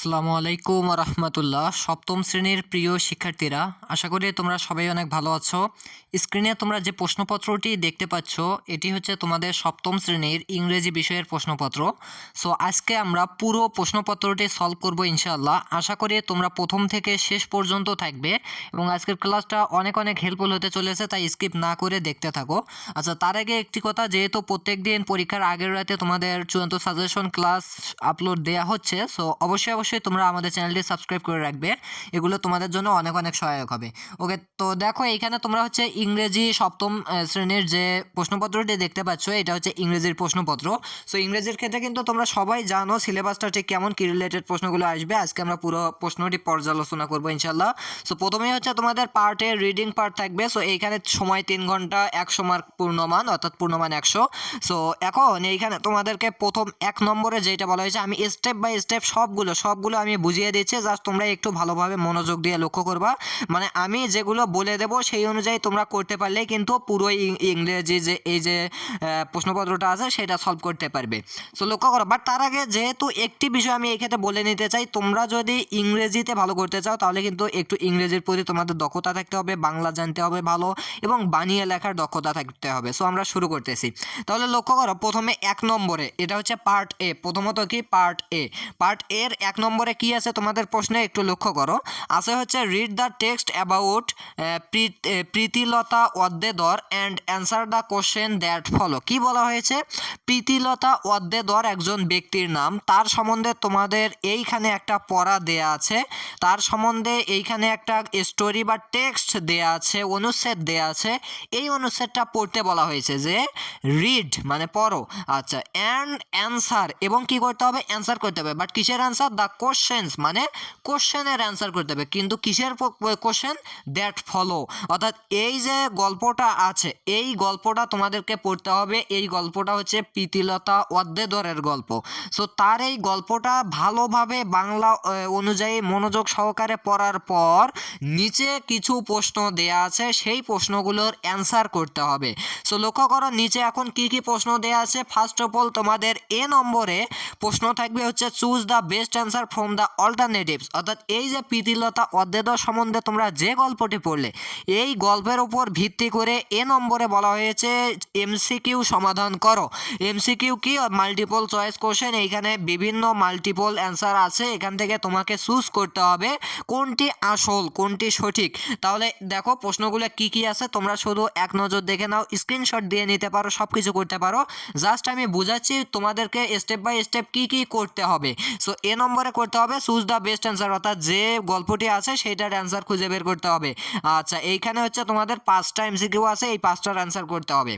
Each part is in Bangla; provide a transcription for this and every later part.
আসসালামু আলাইকুম রহমতুল্লাহ সপ্তম শ্রেণির প্রিয় শিক্ষার্থীরা, আশা করি তোমরা সবাই অনেক ভালো আছো। স্ক্রিনে তোমরা যে প্রশ্নপত্রটি দেখতে পাচ্ছ, এটি হচ্ছে তোমাদের সপ্তম শ্রেণির ইংরেজি বিষয়ের প্রশ্নপত্র। সো আজকে আমরা পুরো প্রশ্নপত্রটি সলভ করব ইনশাআল্লাহ। আশা করি তোমরা প্রথম থেকে শেষ পর্যন্ত থাকবে এবং আজকের ক্লাসটা অনেক অনেক হেল্পফুল হতে চলেছে, তাই স্কিপ না করে দেখতে থাকো। আচ্ছা তার আগে একটি কথা, যেহেতু প্রত্যেক দিন পরীক্ষার আগের রাতে তোমাদের চূড়ান্ত সাজেশন ক্লাস আপলোড দেওয়া হচ্ছে সো অবশ্যই অবশ্যই তোমরা আমাদের চ্যানেলটি সাবস্ক্রাইব করে রাখবে। এগুলো তোমাদের জন্য অনেক অনেক সহায়ক হবে। ওকে, তো দেখো এইখানে তোমরা হচ্ছে ইংরেজি সপ্তম শ্রেণির যে প্রশ্নপত্রটি দেখতে পাচ্ছ, এটা হচ্ছে ইংরেজির প্রশ্নপত্র। সো ইংরেজির ক্ষেত্রে কিন্তু তোমরা সবাই জানো সিলেবাসটা ঠিক কেমন, কি রিলেটেড প্রশ্নগুলো আসবে। আজকে আমরা পুরো প্রশ্নটি পর্যালোচনা করব ইনশাল্লাহ সো প্রথমেই হচ্ছে তোমাদের পার্টে রিডিং পার্ট থাকবে। সো এইখানে সময় তিন ঘণ্টা, একশো মার্ক পূর্ণমান, অর্থাৎ পূর্ণমান একশো। সো এখন এইখানে তোমাদেরকে প্রথম এক নম্বরে যেটা বলা হয়েছে, আমি স্টেপ বাই স্টেপ সবগুলো সবগুলো আমি বুঝিয়ে দিচ্ছি জাস্ট তোমরা একটু ভালোভাবে মনোযোগ দিয়ে লক্ষ্য করবা। মানে আমি যেগুলো বলে দেবো সেই অনুযায়ী তোমরা করতে পারলেই কিন্তু পুরো ইংরেজি যে, এই যে প্রশ্নপত্রটা আছে সেটা সলভ করতে পারবে। সো লক্ষ্য করো বাট তার আগে যেহেতু একটি বিষয় আমি এই ক্ষেত্রে বলে নিতে চাই, তোমরা যদি ইংরেজিতে ভালো করতে চাও, তাহলে কিন্তু একটু ইংরেজির প্রতি তোমাদের দক্ষতা থাকতে হবে, বাংলা জানতে হবে ভালো, এবং বানিয়ে লেখার দক্ষতা থাকতে হবে। সো আমরা শুরু করতেছি। তাহলে লক্ষ্য করো, প্রথমে এক নম্বরে, এটা হচ্ছে পার্ট এ প্রথমত কি? পার্ট এ পার্ট এর এক নম্বরে কি আছে তোমাদের প্রশ্নে একটু লক্ষ্য করো। আছে হচ্ছে read the text about Pritilata Waddedar and answer the question that follow কি বলা হয়েছে? প্রীতিলতা অদ্দেদর একজন ব্যক্তির নাম। তার সম্বন্ধে তোমাদের এইখানে একটা পড়া দেয়া আছে। তার সম্বন্ধে এইখানে একটা স্টোরি বা টেক্সট দেয়া আছে, অনুচ্ছেদ দেয়া আছে। এই অনুচ্ছেদটা পড়তে বলা হয়েছে যে রিড মানে পড়ো। আচ্ছা অ্যান্ড অ্যান্সার এবং কি করতে হবে? অ্যান্সার করতে হবে। বাট কিসের অ্যান্সার দ্য কোশ্চেন্স মানে কোশ্চেনের অ্যান্সার করতে হবে কিন্তু কিসের কোশ্চেন দ্যাট ফলো অর্থাৎ এই যে গল্পটা আছে, এই গল্পটা তোমাদেরকে পড়তে হবে। এই গল্পটা হচ্ছে প্রীতিলতা অদ্দেদরের গল্প। সো তার এই গল্পটা ভালোভাবে বাংলা অনুযায়ী মনোযোগ সহকারে পড়ার পর নিচে কিছু প্রশ্ন দেয়া আছে। সেই প্রশ্নগুলোর অ্যান্সার করতে হবে। সো লক্ষ্য করো, নিচে এখন কি কি প্রশ্ন দেয়া আছে? ফার্স্ট অফ অল তোমাদের এ নম্বরে প্রশ্ন থাকবে হচ্ছে choose the best answer from the alternatives অর্থাৎ এই যে প্রীতিলতা অদ্বেদর সম্বন্ধে তোমরা যে গল্পটি পড়লে, এই গল্পের উপর ভিত্তি করে এ নম্বরে বলা হয়েছে এমসিকিউ সমাধান করো। এমসিকিউ কি? মাল্টিপল চয়েস কোশ্চেন এইখানে বিভিন্ন মাল্টিপল অ্যান্সার আছে। এখান থেকে তোমাকে চুজ করতে হবে কোনটি আসল, কোনটি সঠিক। তাহলে দেখো, প্রশ্নগুলো কি কি আছে, তোমরা শুধু এক নজর দেখে নাও স্ক্রিনশট দিয়ে নিতে পারো সব কিছু করতে পারো। জাস্ট আমি বুঝাচ্ছি তোমাদেরকে স্টেপ বাই স্টেপ কি কি করতে হবে। সো এ নম্বরে করতে হবে। চুজ দ্য বেস্ট অ্যান্সার অর্থাৎ যে গল্পটি আছে সেইটার অ্যান্সার খুঁজে বের করতে হবে। আচ্ছা এইখানে হচ্ছে তোমাদের পাঁচটা এমসিকিউ আছে, এই পাঁচটার অ্যান্সার করতে হবে।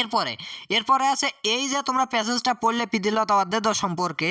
এরপরে এরপরে আছে এই যে তোমরা প্যাসেজটা পড়লে পিদিলতা অধ্যায় সম্পর্কে,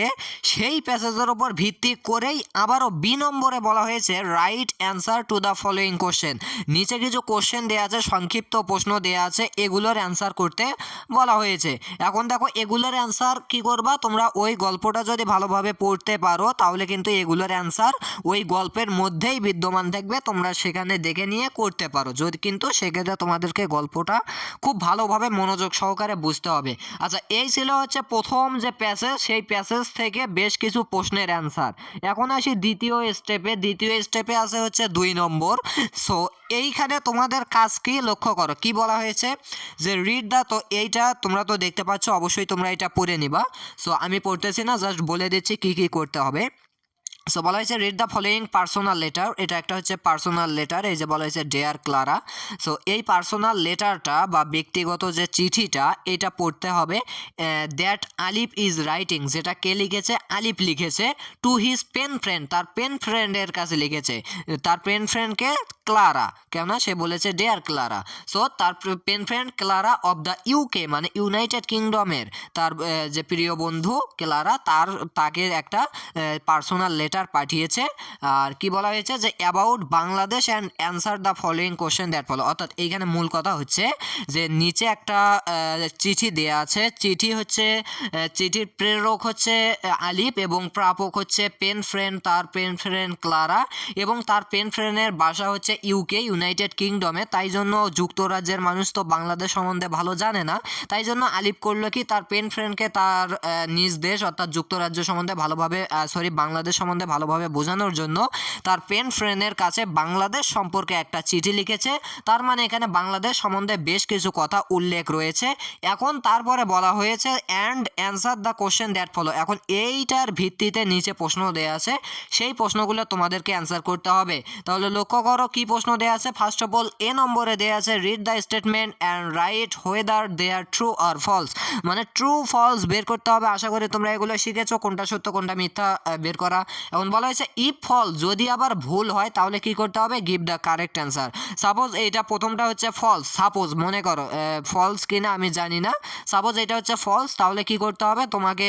সেই প্যাসেজের ওপর ভিত্তি করেই আবারও বি নম্বরে বলা হয়েছে write answer to the following question নিচে কিছু কোশ্চেন দেওয়া আছে, সংক্ষিপ্ত প্রশ্ন দেওয়া আছে, এগুলোর অ্যান্সার করতে বলা হয়েছে। এখন দেখো, এগুলোর অ্যান্সার কি করবা? তোমরা ওই গল্পটা যদি ভালোভাবে পড়তে পারো, তাহলে কিন্তু এগুলোর অ্যান্সার ওই গল্পের মধ্যেই বিদ্যমান থাকবে, তোমরা সেখানে দেখে নিয়ে করতে পারো। যদি কিন্তু সেক্ষেত্রে তোমাদেরকে গল্পটা খুব ভালোভাবে মনোযোগ সহকারে বুঝতে হবে। আচ্ছা এই ছিল হচ্ছে প্রথম যে প্যাসেজ সেই প্যাসেজ থেকে বেশ কিছু প্রশ্নের অ্যান্সার এখন আসি দ্বিতীয় স্টেপে দ্বিতীয় স্টেপে আছে হচ্ছে দুই নম্বর। সো এইখানে তোমাদের কাজ কি লক্ষ্য করো? কি বলা হয়েছে? যে রিড দা তো এইটা তোমরা তো দেখতে পাচ্ছ, অবশ্যই তোমরা এটা পড়ে নিবা। সো আমি পড়তেছি না জাস্ট বলে দিচ্ছি কি কি করতে হবে। সো বলা হয়েছে read the following personal letter এটা একটা হচ্ছে পার্সোনাল লেটার এই যে বলা হয়েছে ডেয়ার ক্লারা সো এই পার্সোনাল লেটারটা বা ব্যক্তিগত যে চিঠিটা, এটা পড়তে হবে দ্যাট আলিফ ইজ রাইটিং যেটা কে লিখেছে? আলিফ লিখেছে টু হিজ পেন ফ্রেন্ড তার পেন ফ্রেন্ডের কাছে লিখেছে, তার পেন ফ্রেন্ডকে ক্লারা কেননা, সে বলেছে ডেয়ার ক্লারা সো তার pen friend Clara of the UK মানে ইউনাইটেড কিংডমের তার যে প্রিয় বন্ধু ক্লারা তার, তাকে একটা পার্সোনাল লেটার লেটার পাঠিয়েছে, আর কি বলা হয়েছে যে about Bangladesh and answer the following question that follow অর্থাৎ এইখানে মূল কথা হচ্ছে যে, নিচে একটা চিঠি দেয়া আছে। চিঠি হচ্ছে চিঠির প্রেরক হচ্ছে আলিফ এবং প্রাপক হচ্ছে পেন ফ্রেন্ড, তার পেন ফ্রেন্ড ক্লারা এবং তার পেন ফ্রেন্ডের বাসা হচ্ছে ইউকে ইউনাইটেড কিংডমে তাই জন্য যুক্তরাজ্যের মানুষ তো বাংলাদেশ সম্বন্ধে ভালো জানে না। তাই জন্য আলিফ করল কি, তার পেন ফ্রেন্ডকে তার নিজ দেশ অর্থাৎ যুক্তরাজ্য সম্বন্ধে ভালোভাবে সরি বাংলাদেশ সম্বন্ধে ভালোভাবে বোঝানোর জন্য তার পেন ফ্রেন্ডের কাছে বাংলাদেশ সম্পর্কে একটা চিঠি লিখেছে। তার মানে এখানে বাংলাদেশ সম্বন্ধে বেশ কিছু কথা উল্লেখ রয়েছে। এখন তারপরে বলা হয়েছে and answer the question that follow এখন এইটার ভিত্তিতে নিচে প্রশ্ন দেওয়া আছে। সেই প্রশ্নগুলো তোমাদেরকে অ্যান্সার করতে হবে। তাহলে লক্ষ্য করো কি প্রশ্ন দেওয়া আছে। ফার্স্ট অফ অল এ নম্বরে দেওয়া আছে read the statement and write whether they are true or false মানে ট্রু ফলস বের করতে হবে। আশা করি তোমরা এগুলো শিখেছো। কোনটা সত্য, কোনটা মিথ্যা বের করা। এখন বলা হয়েছে ইফ ফল যদি আবার ভুল হয়, তাহলে কি করতে হবে? Give the correct answer suppose এইটা প্রথমটা হচ্ছে ফলস সাপোজ মনে করো ফলস কিনা আমি জানি না। সাপোজ এটা হচ্ছে ফলস তাহলে কি করতে হবে? তোমাকে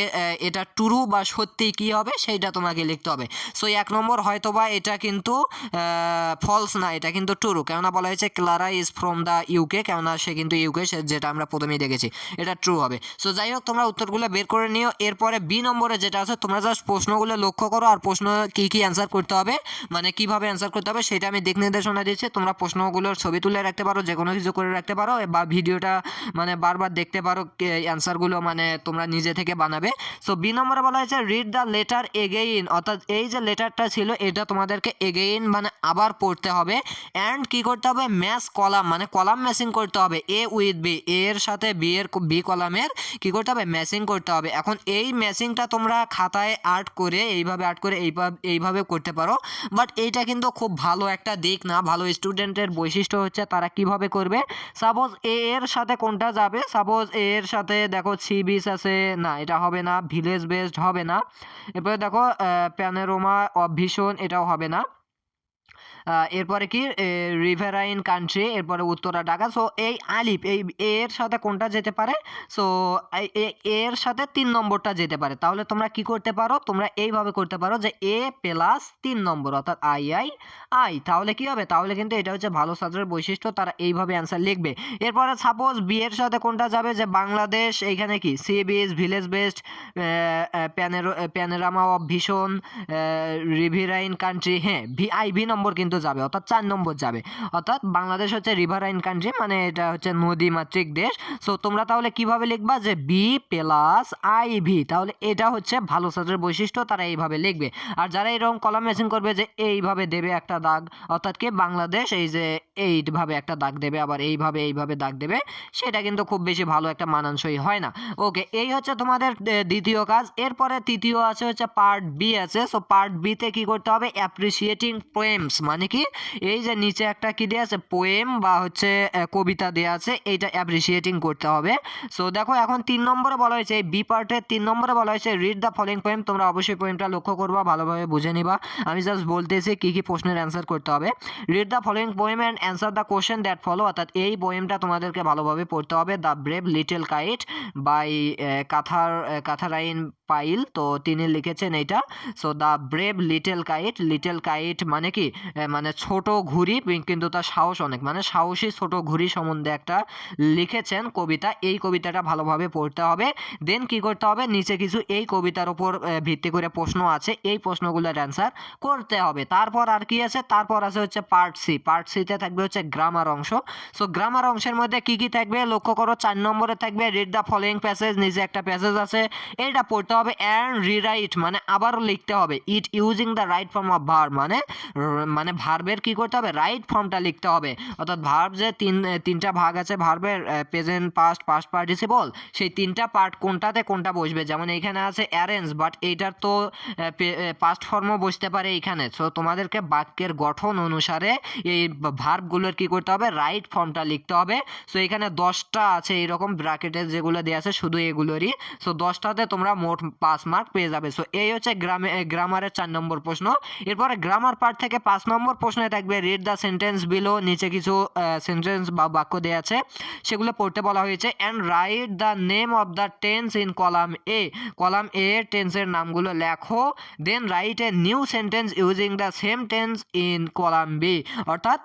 এটা ট্রু বা সত্যি কি হবে, সেইটা তোমাকে লিখতে হবে। সো এক নম্বর হয়তো বা এটা কিন্তু ফলস না, এটা কিন্তু ট্রু কেননা বলা হয়েছে Clara is from the UK কেননা সে কিন্তু ইউকে যেটা আমরা প্রথমেই দেখেছি, এটা ট্রু হবে। সো যাই হোক, তোমরা উত্তরগুলো বের করে নিও। এরপরে বি নম্বরে যেটা আছে, তোমরা জাস্ট প্রশ্নগুলো লক্ষ্য করো, আর প্রশ্ন কি কি অ্যান্সার করতে হবে মানে কীভাবে অ্যান্সার করতে হবে সেটা আমি দিক নির্দেশনা দিচ্ছি তোমরা প্রশ্নগুলোর ছবি তুলে রাখতে পারো যে কোনো কিছু করে রাখতে পারো বা ভিডিওটা মানে বারবার দেখতে পারো অ্যান্সারগুলো মানে তোমরা নিজে থেকে বানাবে। সো বি নম্বরে বলা হয়েছে রিড দ্য লেটার এগেইন অর্থাৎ এই যে লেটারটা ছিল, এটা তোমাদেরকে এগেইন মানে আবার পড়তে হবে। অ্যান্ড কি করতে হবে? ম্যাচ কলাম মানে কলাম ম্যাচিং করতে হবে এ উইথ বি এর সাথে বি এর বি কলামের কি করতে হবে? ম্যাচিং করতে হবে। এখন এই ম্যাচিংটা তোমরা খাতায় আর্ট করে, এইভাবে আর্ট করে এইভাবে এইভাবে করতে পারো। বাট এইটা কিন্তু খুব ভালো একটা দিক না, ভালো স্টুডেন্টের বৈশিষ্ট্য হচ্ছে তারা কীভাবে করবে। সাপোজ এ এর সাথে কোনটা যাবে? সাপোজ এ এর সাথে দেখো সি বিচ আছে, না, এটা হবে না ভিলেজ বেসড হবে না। এরপরে দেখো প্যানেরোমা অফ ভিশন এটাও হবে না। এরপরে কি? রিভারাইন কান্ট্রি এরপরে উত্তরা ঢাকা। সো এই আলিফ, এই এর সাথে কোনটা যেতে পারে? সো এর সাথে তিন নম্বরটা যেতে পারে। তাহলে তোমরা কি করতে পারো? তোমরা এইভাবে করতে পারো যে, এ প্লাস তিন নম্বর, অর্থাৎ আই আই আই। তাহলে কি হবে? তাহলে কিন্তু এটা হচ্ছে ভালো ছাত্রের বৈশিষ্ট্য, তারা এইভাবে অ্যান্সার লিখবে। এরপরে সাপোজ বি এর সাথে কোনটা যাবে? যে, বাংলাদেশ, এইখানে কি? সি বিচ ভিলেজ বেস্ট প্যানেরো প্যানেরামা অফ ভীষণ রিভিরাইন কান্ট্রি হ্যাঁ ভি আই ভি নম্বর কিন্তু যাবে, অর্থাৎ চার নম্বর যাবে। অর্থাৎ বাংলাদেশ হচ্ছে রিভারাইন কান্ট্রি মানে এটা হচ্ছে নদী মাতৃক দেশ। সো তোমরা তাহলে কীভাবে লিখবা যে বি প্লাস আই ভি তাহলে এটা হচ্ছে ভালো ছাত্রের বৈশিষ্ট্য, তারা এইভাবে লিখবে। আর যারা এরকম কলাম মেশিন করবে যে এইভাবে দেবে একটা দাগ, অর্থাৎ কি বাংলাদেশ, এই যে এইভাবে একটা দাগ দেবে, আবার এইভাবে এইভাবে দাগ দেবে, সেটা কিন্তু খুব বেশি ভালো একটা মানানসই হয় না। ওকে এই হচ্ছে তোমাদের দ্বিতীয় কাজ। এরপরে তৃতীয় আছে হচ্ছে পার্ট বি আছে। সো পার্ট বিতে কি করতে হবে? অ্যাপ্রিসিয়েটিং পোয়েমস মানে কি এই যে নিচে একটা কি দেওয়া আছে? পোয়েম বা হচ্ছে কবিতা দেওয়া আছে। এইটা অ্যাপ্রিসিয়েটিং করতে হবে। সো দেখো এখন তিন নম্বরে বলা হয়েছে, এই বি পার্টের তিন নম্বরে বলা হয়েছে রিড দ্য ফলোইং পোয়েম তোমরা অবশ্যই পোয়েমটা লক্ষ্য করবা, ভালোভাবে বুঝে নিবা। আমি জাস্ট বলতেছি কী কী প্রশ্নের অ্যান্সার করতে হবে। Read the following poem and answer the question that follow অর্থাৎ এই পোয়েমটা তোমাদেরকে ভালোভাবে পড়তে হবে। The brave little kite by Qatar Katharine Pyle তো তিনি লিখেছেন এইটা। So the brave little kite little kite মানে কি? মানে ছোট ঘুড়ি, কিন্তু তার সাহস অনেক। মানে সাহসী ছোট ঘুড়ি সম্বন্ধে একটা লিখেছেন কবিতা। এই কবিতাটা ভালোভাবে পড়তে হবে। দেন কি করতে হবে? নিচে কিছু এই কবিতার উপর ভিত্তি করে প্রশ্ন আছে। এই প্রশ্নগুলোর অ্যান্সার করতে হবে। তারপর আর কি আছে? তারপর আছে হচ্ছে পার্ট সি পার্ট সিতে থাকবে হচ্ছে গ্রামার অংশ। সো গ্রামার অংশের মধ্যে কি কি থাকবে? লক্ষ্য করো, চার নম্বরে থাকবে রিড দ্য ফলোয়িং প্যাসেজ নিচে একটা প্যাসেজ আছে। এইটা পড়তে হবে অ্যান্ড রিরাইট মানে আবারও লিখতে হবে। It using the right form of verb মানে মানে ভার্বের কি করতে হবে? রাইট ফর্মটা লিখতে হবে। অর্থাৎ ভার্ব যে তিন, তিনটা ভাগ আছে ভার্বের প্রেজেন্ট পাস্ট পাস্ট পার্টিসিপল সেই তিনটা পার্ট কোনটাতে কোনটা বসবে? যেমন এইখানে আছে অ্যারেঞ্জ বাট এইটার তো পাস্ট ফর্মও বসতে পারে এইখানে সো তোমাদেরকে বাক্যের গঠন অনুসারে এই ভার্বগুলোর কি করতে হবে? রাইট ফর্মটা লিখতে হবে। সো এখানে দশটা আছে এইরকম ব্র্যাকেটে যেগুলো দেওয়া আছে, শুধু এগুলোরই। সো দশটাতে তোমরা মোট পাঁচ মার্ক পেয়ে যাবে। সো এই হচ্ছে গ্রামে গ্রামারের চার নম্বর প্রশ্ন। এরপরে গ্রামার পার্ট থেকে পাঁচ নম্বর প্রশ্নে থাকবে রিড দ্য সেন্টেন্স বিলো নিচে কিছু সেন্টেন্স বা বাক্য দেওয়া আছে, সেগুলো পড়তে বলা হয়েছে and write the name of the tense in column A column A টেন্সের নামগুলো লেখো then write a new sentence using the same tense in column B অর্থাৎ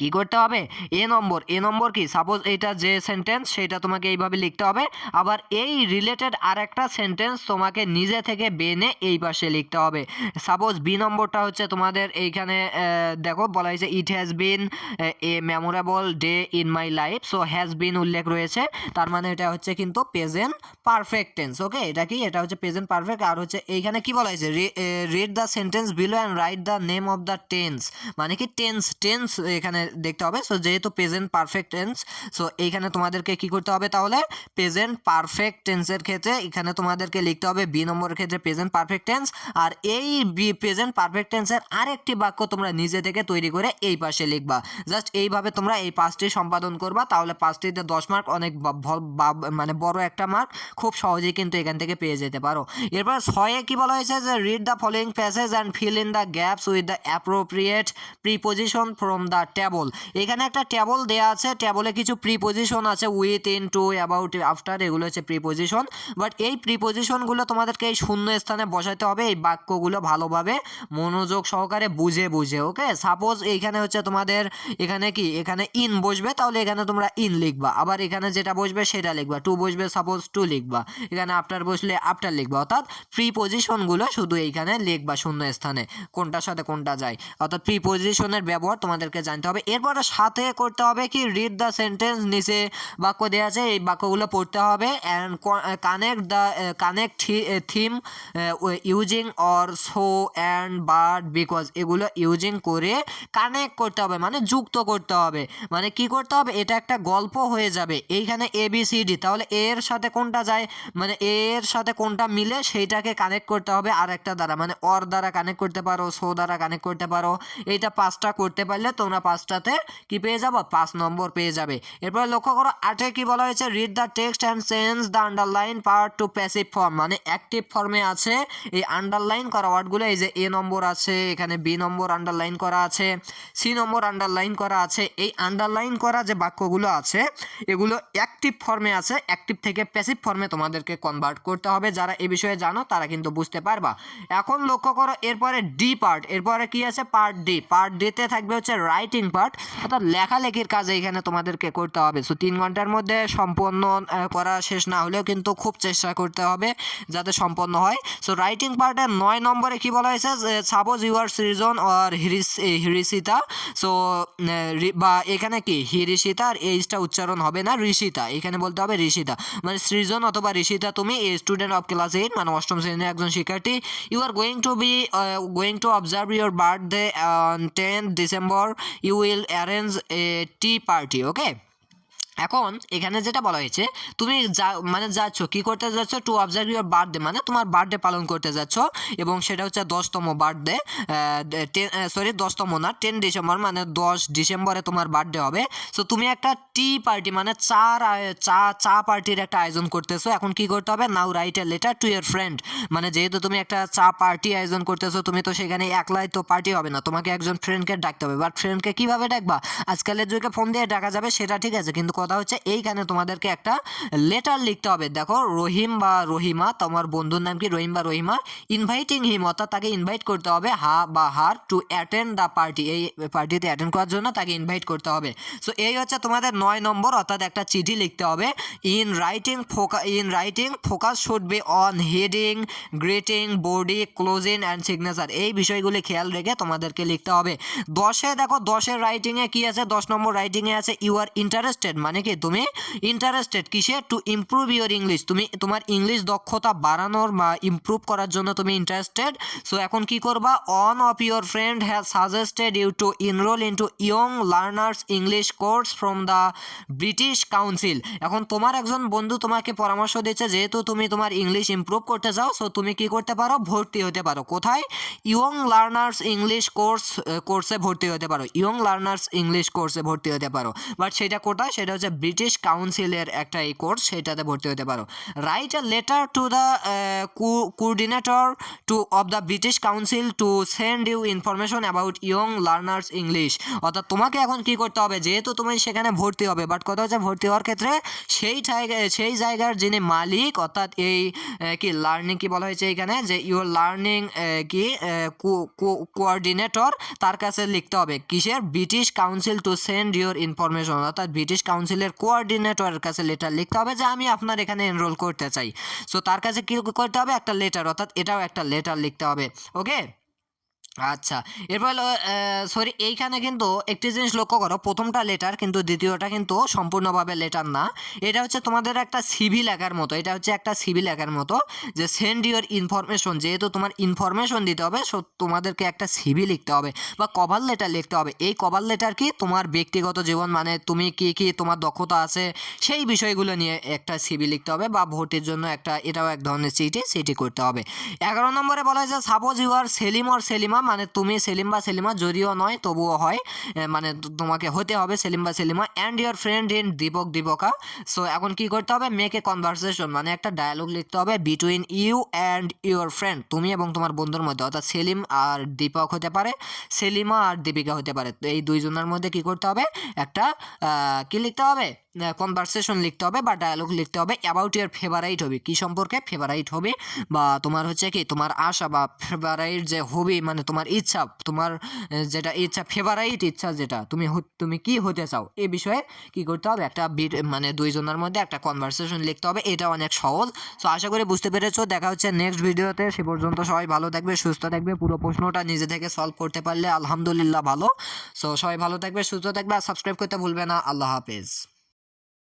কি করতে হবে? এ নম্বর এ নম্বর কি? সাপোজ এইটা যে সেন্টেন্স সেটা তোমাকে এইভাবে লিখতে হবে। আবার এই রিলেটেড আর একটা সেন্টেন্স তোমাকে নিজে থেকে বেনে এই পাশে লিখতে হবে। সাপোজ বি নম্বরটা হচ্ছে তোমাদের এইখানে দেখো, বলা হয়েছে it has been a memorable day in my life so has been উল্লেখ রয়েছে। তার মানে এটা হচ্ছে কিন্তু প্রেজেন্ট পারফেক্ট টেন্স ওকে এটা কি? এটা হচ্ছে প্রেজেন্ট পারফেক্ট আর হচ্ছে এইখানে কি বলা হয়েছে? Read the sentence below and write the name of the tense মানে কি? টেন্স টেন্স এখানে দেখতে হবে। সো যেহেতু প্রেজেন্ট পারফেক্ট টেন্স সো এইখানে তোমাদেরকে কি করতে হবে তাহলে? প্রেজেন্ট পারফেক্ট টেন্সের ক্ষেত্রে এখানে তোমাদেরকে লিখতে হবে বি নম্বরের ক্ষেত্রে প্রেজেন্ট পারফেক্ট টেন্স আর এই প্রেজেন্ট পারফেক্ট টেন্সের আরেকটি বাক্য তোমরা নিজে থেকে তৈরি করে এই পাশে লিখবা। জাস্ট এইভাবে তোমরা এই পাঁচটি সম্পাদন করবা, তাহলে পাঁচটিতে দশ মার্ক অনেক মানে বড় একটা মার্ক খুব সহজেই কিন্তু এখান থেকে পেয়ে যেতে পারো। এরপর ছয়ে কি বলা হয়েছে যে read the following passage and fill in the gaps with the appropriate preposition from the table এখানে একটা টেবল দেয়া আছে। টেবলে কিছু প্রিপোজিশন আছে। With in to about after এগুলো হচ্ছে প্রিপোজিশন বাট এই প্রিপোজিশনগুলো তোমাদেরকে এই শূন্য স্থানে বসাতে হবে। এই বাক্যগুলো ভালোভাবে মনোযোগ সহকারে বুঝে বুঝে ওকে সাপোজ এইখানে হচ্ছে তোমাদের এখানে কি? এখানে ইন বসবে। তাহলে এখানে তোমরা ইন লিখবা। আবার এখানে যেটা বসবে সেটা লিখবা। টু বসবে সাপোজ টু লিখবা। এখানে আফটার বসলে আফটার লিখবা। অর্থাৎ প্রিপোজিশনগুলো শুধু এইখানে লিখবা শূন্য স্থানে। কোনটার সাথে কোনটা যায়? অর্থাৎ প্রিপোজিশনের ব্যবহার তোমাদেরকে জানতে হবে। এরপরে সাথে করতে হবে কি? রিড দ্য সেন্টেন্স নিচে বাক্য দেওয়া আছে, এই বাক্যগুলো পড়তে হবে and connect the connect them using or so and but because এগুলো ইউজিং করে কানেক্ট করতে হবে মানে যুক্ত করতে হবে। মানে কি করতে হবে? এটা একটা গল্প হয়ে যাবে। এইখানে এ বি সি ডি তাহলে এর সাথে কোনটা যায়? মানে এর সাথে কোনটা মিলে সেইটাকে কানেক্ট করতে হবে আর একটা দ্বারা। মানে অর দ্বারা কানেক্ট করতে পারো সো দ্বারা কানেক্ট করতে পারো। এইটা পাঁচটা করতে পারলে তোমরা পাঁচটাতে কি পেয়ে যাব? পাঁচ নম্বর পেয়ে যাবে। এরপরে লক্ষ্য করো, আটে কি বলা হয়েছে? Read the text and change the underline part to passive form মানে অ্যাক্টিভ ফর্মে আছে। এই আন্ডারলাইন করা ওয়ার্ডগুলো, এই যে এ নম্বর আছে, এখানে বি নম্বর আন্ডারলাইন করা আছে, সি নম্বর আন্ডারলাইন করা আছে। এই আন্ডারলাইন করা যে বাক্যগুলো আছে, এগুলো অ্যাক্টিভ ফর্মে আছে। অ্যাক্টিভ থেকে প্যাসিভ ফর্মে তোমাদেরকে কনভার্ট করতে হবে। যারা এই বিষয়ে জানো, তারা কিন্তু বুঝতে পারবা। এখন লক্ষ্য করো, এরপরে ডি পার্ট এরপরে কি আছে? পার্ট ডি পার্ট ডিতে থাকবে হচ্ছে রাইটিং পার্ট অর্থাৎ লেখালেখির কাজ এইখানে তোমাদেরকে করতে হবে। সো তিন ঘণ্টার মধ্যে সম্পন্ন করা শেষ না হলেও কিন্তু খুব চেষ্টা করতে হবে যাতে সম্পন্ন হয়। সো রাইটিং পার্টের নয় নম্বরে কি বলা হয়েছে? সাপোজ ইউর সৃজন অর হিরিস হিরিসিতা সো বা এখানে কি? হিরিসিতা আর এইচটা উচ্চারণ হবে না ঋষিতা এখানে বলতে হবে ঋষিতা মানে সৃজন অথবা ঋষিতা তুমি স্টুডেন্ট অফ ক্লাস এইট মানে অষ্টম শ্রেণির একজন শিক্ষার্থী you are going to be going to observe your birthday ten December you will arrange a tea party okay এখন এখানে যেটা বলা হয়েছে, তুমি যা মানে যাচ্ছ, কি করতে যাচ্ছ টু অবজার্ভ ইউর বার্থডে মানে তোমার বার্থডে পালন করতে যাচ্ছ এবং সেটা হচ্ছে দশতম বার্থডে টেন সরি দশতম না টেন ডিসেম্বর মানে দশ ডিসেম্বরে তোমার বার্থডে হবে। সো তুমি একটা টি পার্টি মানে চার চা চা পার্টির একটা আয়োজন করতেছো। এখন কি করতে হবে? Now write a letter to your friend মানে যেহেতু তুমি একটা চা পার্টি আয়োজন করতেছো, তুমি তো সেখানে একলাই তো পার্টি হবে না। তোমাকে একজন ফ্রেন্ডকে ডাকতে হবে। বাট ফ্রেন্ডকে কীভাবে ডাকবা? আজকালের যুগে ফোন দিয়ে ডাকা যাবে, সেটা ঠিক আছে। কিন্তু কথা হচ্ছে, এইখানে তোমাদেরকে একটা লেটার লিখতে হবে। দেখো, রহিম বা রহিমা, তোমার বন্ধুর নাম কি? রহিম বা রহিমা ইনভাইটিং হিম অর্থাৎ তাকে ইনভাইট করতে হবে, হা বা her to attend the party এই পার্টিতে অ্যাটেন্ড করার জন্য তাকে ইনভাইট করতে হবে। সো এই হচ্ছে তোমাদের নয় নম্বর, অর্থাৎ একটা চিঠি লিখতে হবে। In writing ফোকা in writing focus should be on heading greeting body closing and signature এই বিষয়গুলি খেয়াল রেখে তোমাদেরকে লিখতে হবে। দশে, দেখো, দশের রাইটিংয়ে কি আছে? দশ নম্বর রাইটিংয়ে আছে ইউ আর ইন্টারেস্টেড মানে কি, তুমি ইন্টারেস্টেড কিসে? টু ইমপ্রুভ ইউর ইংলিশ তুমি, তোমার ইংলিশ দক্ষতা বাড়ানোর বা ইমপ্রুভ করার জন্য তুমি ইন্টারেস্টেড সো এখন কি করবা? One of your friend has suggested you to enroll into young learners English course from the British Council এখন তোমার একজন বন্ধু তোমাকে পরামর্শ দিচ্ছে, যেহেতু তুমি তোমার ইংলিশ ইমপ্রুভ করতে চাও সো তুমি কি করতে পারো? ভর্তি হতে পারো। কোথায়? ইয়ং লার্নার্স ইংলিশ কোর্স কোর্সে ভর্তি হতে পারো। ইয়ং লার্নার্স ইংলিশ কোর্সে ভর্তি হতে পারো। বাট সেটা কোথায়? সেটা হচ্ছে হচ্ছে ব্রিটিশ কাউন্সিলের একটা এই কোর্স সেটাতে ভর্তি হতে পারো। Write a letter to the coordinator to of the British Council to send you information about young learners English অর্থাৎ তোমাকে এখন কি করতে হবে? যেহেতু তুমি সেখানে ভর্তি হবে বাট কথা হচ্ছে ভর্তি হওয়ার ক্ষেত্রে সেই সেই জায়গার যিনি মালিক, অর্থাৎ এই কি লার্নিং কি বলা হয়েছে এখানে? যে ইউর লার্নিং কি কোঅর্ডিনেটর তার কাছে লিখতে হবে, কিসের? British Council to send your information অর্থাৎ ব্রিটিশ কাউন্সিলের কোঅর্ডিনেটরের কাছে লেটার লিখতে হবে যে আমি আপনার এখানে এনরোল করতে চাই। সো তার কাছে কী করতে হবে? একটা লেটার অর্থাৎ এটাও একটা লেটার লিখতে হবে। ওকে আচ্ছা এরপর সরি এইখানে কিন্তু একটি জিনিস লক্ষ্য করো, প্রথমটা লেটার কিন্তু দ্বিতীয়টা কিন্তু সম্পূর্ণভাবে লেটার না। এটা হচ্ছে তোমাদের একটা সিভি লেখার মতো, এটা হচ্ছে একটা সিভি লেখার মতো যে সেন্ড ইউর ইনফরমেশন যেহেতু তোমার ইনফরমেশন দিতে হবে সো তোমাদেরকে একটা সিভি লিখতে হবে বা কভার লেটার লিখতে হবে। এই কভার লেটার কি? তোমার ব্যক্তিগত জীবন মানে তুমি কি কি তোমার দক্ষতা আছে, সেই বিষয়গুলো নিয়ে একটা সিভি লিখতে হবে বা ভোটের জন্য একটা, এটাও এক ধরনের চিঠি সেটি করতে হবে। এগারো নম্বরে বলা হয়েছে suppose you are Salim or Salima মানে তুমি সেলিম বা সেলিমা যদিও নয়, তবুও হয়। মানে তোমাকে হতে হবে সেলিম বা Salima and your friend in Deepak, Deepika. So এখন কি করতে হবে? মেক কনভারসেশন মানে একটা ডায়ালগ লিখতে হবে between you and your friend তুমি এবং তোমার বন্ধুর মধ্যে। অর্থাৎ সেলিম আর দীপক হতে পারে, সেলিমা আর দীপিকা হতে পারে। তো এই দুইজনের মধ্যে কি করতে হবে? একটা কি লিখতে হবে? কনভারসেশন লিখতে হবে বা ডায়ালগ লিখতে হবে অ্যাবাউট ইয়ার ফেভারাইট হবি কী সম্পর্কে ফেভারাইট হবি বা তোমার হচ্ছে কি তোমার আশা বা ফেভারাইট যে হবি মানে তোমার ইচ্ছা, তোমার যেটা ইচ্ছা ফেভারাইট ইচ্ছা যেটা, তুমি তুমি কি হতে চাও? এ বিষয়ে কি করতে হবে? একটা মানে দুইজনের মধ্যে একটা কনভারসেশন লিখতে হবে, এটা অনেক সহজ। সো আশা করি বুঝতে পেরেছ। দেখা হচ্ছে নেক্সট ভিডিওতে সে পর্যন্ত সবাই ভালো থাকবে, সুস্থ থাকবে। পুরো প্রশ্নটা নিজে থেকে সলভ করতে পারলে আলহামদুলিল্লাহ ভালো। সো সবাই ভালো থাকবে, সুস্থ থাকবে। আর সাবস্ক্রাইব করতে ভুলবে না। আল্লাহ হাফেজ।